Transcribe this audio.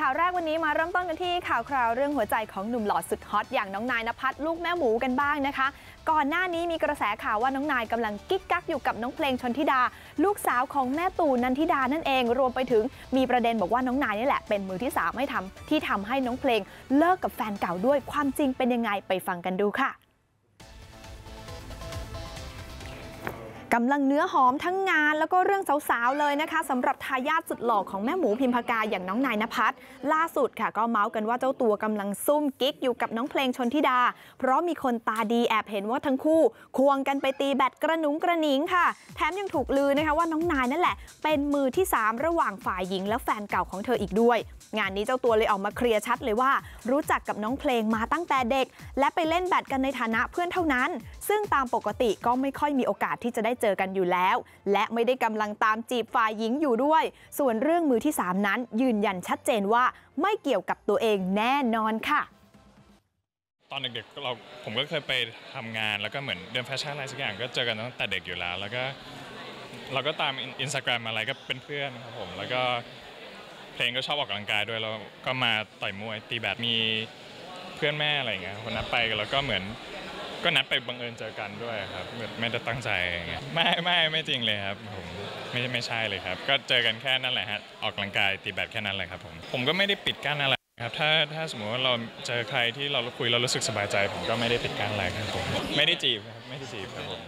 ข่าวแรกวันนี้มาเริ่มต้นกันที่ข่าวคราวเรื่องหัวใจของหนุ่มหล่อสุดฮอตอย่างน้องนายนภัสลูกแม่หมูกันบ้างนะคะ ก่อนหน้านี้มีกระแสข่าวว่าน้องนายกำลังกิ๊กกักอยู่กับน้องเพลงชนทิดา ลูกสาวของแม่ตู่นันทิดานั่นเอง รวมไปถึงมีประเด็นบอกว่าน้องนายนี่แหละเป็นมือที่สามให้ทำที่ทำให้น้องเพลงเลิกกับแฟนเก่าด้วยความจริงเป็นยังไงไปฟังกันดูค่ะ กำลังเนื้อหอมทั้งงานแล้วก็เรื่องสาวๆเลยนะคะสำหรับทายาทสุดหล่อของแม่หมูพิมพากาอย่างน้องนายนภัสล่าสุดค่ะก็เมาส์กันว่าเจ้าตัวกำลังซุ่มกิ๊กอยู่กับน้องเพลงชนทิดา เพราะมีคนตาดีแอบเห็นว่าทั้งคู่ ควงกันไปตีแบตกระหนุงกระหนิงค่ะ แถมยังถูกลือนะคะว่าน้องนายนั่นแหละ เป็นมือที่ 3 ระหว่างฝ่ายหญิงและแฟนเก่าของเธออีกด้วย งานนี้เจ้าตัวเลยออกมาเคลียร์ชัดเลยว่า รู้จักกับน้องเพลงมาตั้งแต่เด็ก และไปเล่นแบดกันในฐานะเพื่อนเท่านั้น ซึ่งตามปกติก็ไม่ค่อยมีโอกาสที่จะได้เจอกันอยู่แล้ว และไม่ได้กำลังตามจีบฝ่ายหญิงอยู่ด้วย ส่วนเรื่องมือที่ 3 นั้น ยืนยันชัดเจนว่าไม่เกี่ยวกับตัวเองแน่นอนค่ะตอนเด็กๆเราผมก็เคยไปทำงานแล้วก็เหมือนเดินแฟชั่นอะไรสักอย่างก็เจอกันตั้งแต่เด็กอยู่แล้ว แล้วก็เราก็ตามอินสตาแกรมอะไรก็เป็นเพื่อนครับผมแล้วก็เพลงก็ชอบออกกำลังกายด้วยแล้วก็มาต่อยมวยตีแบดมีเพื่อนแม่อะไรอย่างเงี้ยคนนัดไปแล้วก็เหมือน ก็นัดไปบังเอิญเจอกันด้วยครับแบบไม่ได้ตั้งใจอย่างเงี้ยไม่ไม่ไม่จริงเลยครับผมไม่ไม่ใช่เลยครับ ก็เจอกันแค่นั่นแหละฮะออกกำลังกายตีแบดแค่นั้นแหละครับผมผมก็ไม่ได้ปิดกั้นอะไรครับถ้าถ้าสมมติว่าเราเจอใครที่เราคุยเรารู้สึกสบายใจ ผมก็ไม่ได้ปิดกั้นอะไรครับผมไม่ได้จีบครับไม่ได้จีบครับผม